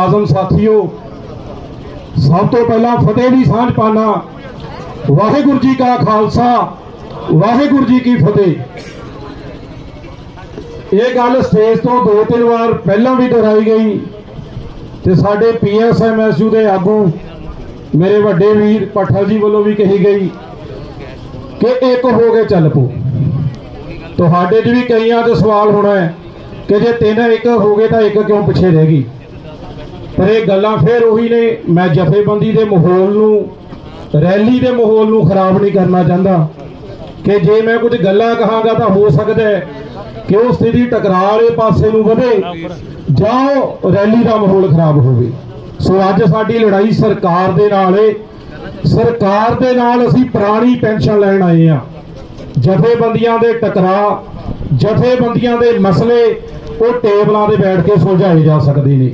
ਆਜ਼ਮ ਸਾਥੀਓ, ਸਭ ਤੋਂ ਪਹਿਲਾਂ ਫਤਿਹ ਦੀ ਸਾਂਝ ਪਾਣਾ ਵਾਹਿਗੁਰੂ ਜੀ ਕਾ ਖਾਲਸਾ, ਵਾਹਿਗੁਰੂ ਜੀ ਕੀ ਫਤਿਹ। ਇਹ ਗੱਲ ਸਟੇਜ ਤੋਂ ਦੋ ਤਿੰਨ ਵਾਰ ਪਹਿਲਾਂ ਵੀ ਦੁਹਰਾਈ ਗਈ ਤੇ ਸਾਡੇ ਪੀਐਸਐਮਐਸਯੂ ਦੇ ਆਗੂ, ਮੇਰੇ ਵੱਡੇ ਵੀਰ ਪਠਲ ਜੀ ਵੱਲੋਂ ਵੀ ਕਹੀ ਗਈ ਕਿ ਇੱਕ ਹੋ ਕੇ ਚੱਲ ਪੋ ਤੁਹਾਡੇ 'ਚ ਵੀ ਕਈਆਂ 'ਚ ਸਵਾਲ ਹੋਣਾ ਹੈ ਕਿ ਜੇ ਤਿੰਨ ਇੱਕ ਹੋ ਗਏ ਤਾਂ ਇੱਕ ਕਿਉਂ ਪਿੱਛੇ ਰਹਿ ਗਈ? ਪਰ ਇਹ ਗੱਲਾਂ ਫਿਰ ਉਹੀ ਨੇ। ਮੈਂ ਜਥੇਬੰਦੀ ਦੇ ਮਾਹੌਲ ਨੂੰ, ਰੈਲੀ ਦੇ ਮਾਹੌਲ ਨੂੰ ਖਰਾਬ ਨਹੀਂ ਕਰਨਾ ਚਾਹੁੰਦਾ। ਕਿ ਜੇ ਮੈਂ ਕੁਝ ਗੱਲਾਂ ਕਹਾਂਗਾ ਤਾਂ ਹੋ ਸਕਦਾ ਹੈ ਕਿ ਉਹ ਸਥਿਤੀ ਟਕਰਾਅ ਵਾਲੇ ਪਾਸੇ ਨੂੰ ਵਧੇ, ਜਾਂ ਉਹ ਰੈਲੀ ਦਾ ਮਾਹੌਲ ਖਰਾਬ ਹੋਵੇ। ਸੋ ਅੱਜ ਸਾਡੀ ਲੜਾਈ ਸਰਕਾਰ ਦੇ ਨਾਲ ਏ। ਸਰਕਾਰ ਦੇ ਨਾਲ ਅਸੀਂ ਪੁਰਾਣੀ ਪੈਨਸ਼ਨ ਲੈਣ ਆਏ ਆ ਜਥੇਬੰਦੀਆਂ ਦੇ ਟਕਰਾਅ, ਜਥੇਬੰਦੀਆਂ ਦੇ ਮਸਲੇ, ਉਹ ਟੇਬਲਾਂ ਤੇ ਬੈਠ ਕੇ ਸੁਲਝਾਏ ਜਾ ਸਕਦੇ ਨੇ।